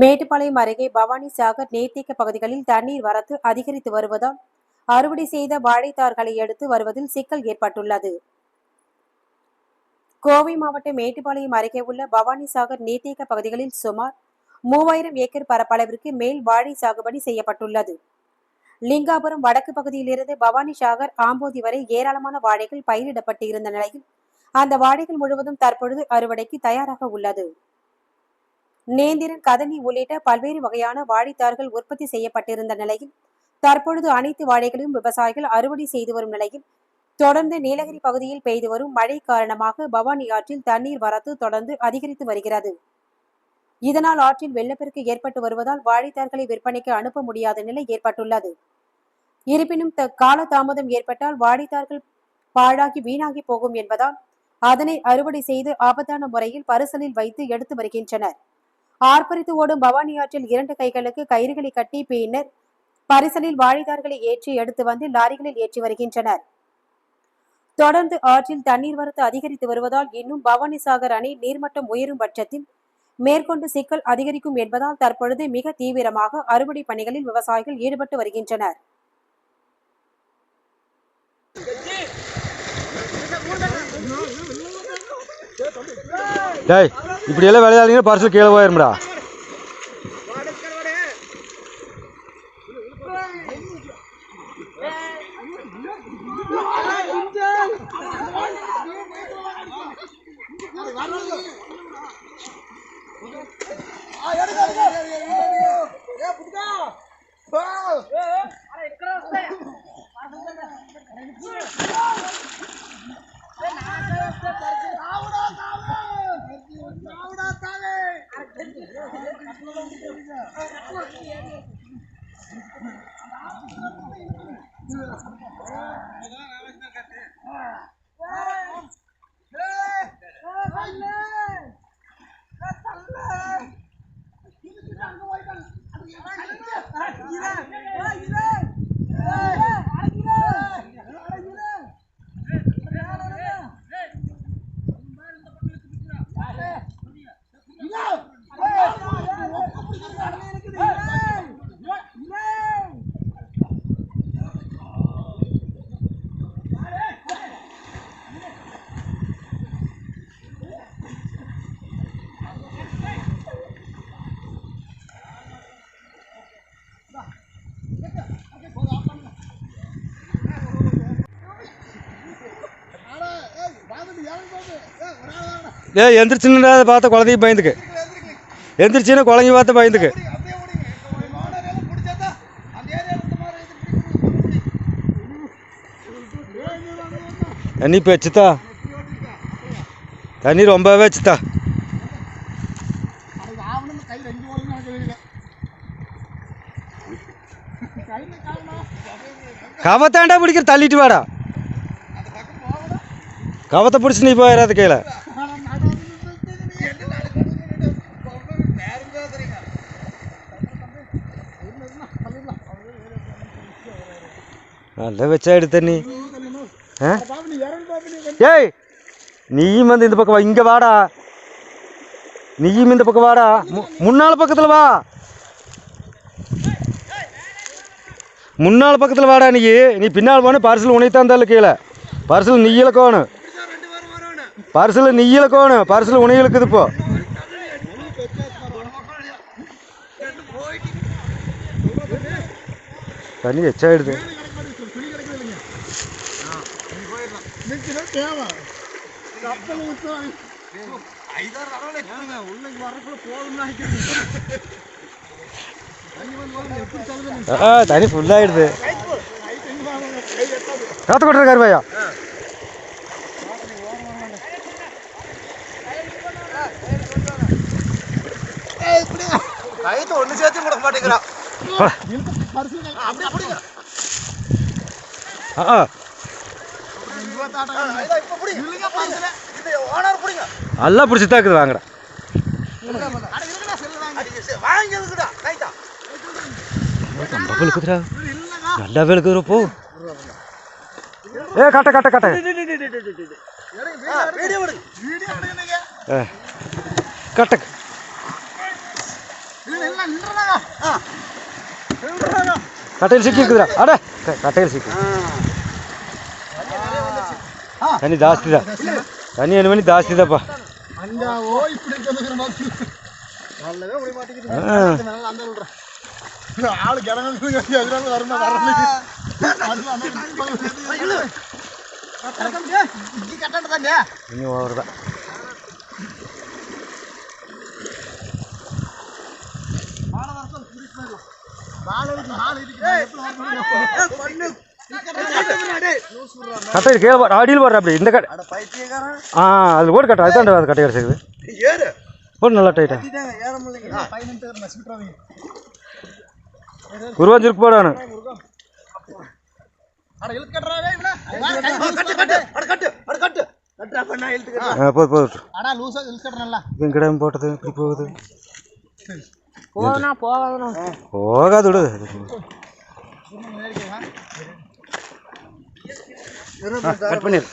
மேட்டுப்பாளையம் அருகே பவானி சாகர் நீர்த்தேக்க பகுதிகளில் தண்ணீர் வரத்து அதிகரித்து வருவதால் அறுவடை செய்த வாழைத்தார்களை எடுத்து வருவதில் சிக்கல் ஏற்பட்டுள்ளது. கோவை மாவட்டம் மேட்டுப்பாளையம் அருகே உள்ள பவானி சாகர் நீர்த்தேக்க பகுதிகளில் சுமார் மூவாயிரம் ஏக்கர் பரப்பளவிற்கு மேல் வாழை சாகுபடி செய்யப்பட்டுள்ளது. லிங்காபுரம் வடக்கு பகுதியிலிருந்து பவானி சாகர் ஆம்போதி வரை ஏராளமான வாழைகள் பயிரிடப்பட்டு இருந்த நிலையில் அந்த வாழைகள் முழுவதும் தற்பொழுது அறுவடைக்கு தயாராக உள்ளது. நேந்திரன் கதனி உள்ளிட்ட பல்வேறு வகையான வாழைத்தார்கள் உற்பத்தி செய்யப்பட்டிருந்த நிலையில் தற்பொழுது அனைத்து வாழைகளையும் விவசாயிகள் அறுவடை செய்து வரும் நிலையில் தொடர்ந்து நீலகிரி பகுதியில் பெய்து வரும் மழை காரணமாக பவானி ஆற்றில் தண்ணீர் வரத்து தொடர்ந்து அதிகரித்து வருகிறது. இதனால் ஆற்றில் வெள்ளப்பெருக்கு ஏற்பட்டு வருவதால் வாழைத்தார்களை விற்பனைக்கு அனுப்ப முடியாத நிலை ஏற்பட்டுள்ளது. இருப்பினும் கால காலதாமதம் ஏற்பட்டால் வாழைத்தார்கள் பாழாகி வீணாகி போகும் என்பதால் அதனை அறுவடை செய்து ஆபத்தான முறையில் பரிசலில் வைத்து எடுத்து வருகின்றனர். ஆர்ப்பரித்து ஓடும் பவானி ஆற்றில் இரண்டு கைகளுக்கு கயிறுகளை கட்டி பின்னர் பரிசலில் வாழைதார்களை ஏற்றி எடுத்து வந்து லாரிகளில் ஏற்றி வருகின்றனர். தொடர்ந்து ஆற்றில் தண்ணீர் வரத்து அதிகரித்து வருவதால் இன்னும் பவானி சாகர் அணை நீர்மட்டம் உயரும் பட்சத்தில் மேற்கொண்டு சிக்கல் அதிகரிக்கும் என்பதால் தற்பொழுது மிக தீவிரமாக அறுவடை பணிகளில் விவசாயிகள் ஈடுபட்டு வருகின்றனர். டேய் இப்படி எல்லாம் விளையாடுங்க பரிசு கீழே போயிரும்டா Thank you. ஏ எந்திரிச்சுன்னு பார்த்த குழந்தையும் பயந்துக்கு. எந்திரிச்சுன்னா குழந்தைங்க பார்த்து பயந்துக்கு. தண்ணி இப்போ தண்ணி ரொம்பவே வச்சுத்தா கவத்தாண்டா பிடிக்கிற தள்ளிட்டு வாடா. கவத்தை பிடிச்சி நீ போயிடாத கீழே. நல்லா வச்சா தண்ணி ஆ ஏய் நீயும் வந்து இந்த பக்கம் வா இங்கே வாடா நீயும் இந்த பக்கம் வாடா மு- பக்கத்தில் வா முன்னால் பக்கத்தில் வாடா நீ நீ பின்னால் போன பரிசல் உனைத்தான் இருந்தாலும் கீழே பரிசல் நீ இழக்கணும் பரிசல் நீ இழக்கணும் பரிசல் உனை இழுக்குது இப்போ தண்ணி எச்சாயிடுது ஆ தண்ணி ஃபுல்லாகிடுது காத்து கொட்டுற கருவாயா கைத்து ஒண்ணு சேர்த்து கொடுக்க மாட்டேங்கிறான். ஆ இப்ப புடி இந்த ஓனர் புடிங்க எல்லாம் பிடிச்சி தான் இருக்குது வாங்கடா வாங்கி இருக்குடா கைத்தா ரொம்ப இருக்குதுடா நல்லாவே இருக்குதுடா போ ஏ கட்ட கட்ட கட்ட வீடியோ எடுங்க வீடியோ எடுங்க ஏ கட்ட கட்டையில் சிக்கிக்குதுடா அட க- கட்டையில் சிக்கு தண்ணி ஜாஸ்தி தான். தண்ணி என்ன பண்ணி ஜாஸ்தி தான்ப்பா தானே இன்னும் ஓவர் தான். கட்டையில் கீழே அடியில் போடுற அப்படி. இந்த பைத்தியக்காரன். ஆ அது போட்டு கட்டை. அதுதான் அது கட்டை கிடச்சிக்குது ஏறு. போட்டு நல்லா டைட்டா போடானு கட்டு ஆ போது போது போட்டது? இப்படி போகுது? போகாது விடு. கட் பண்ணிடு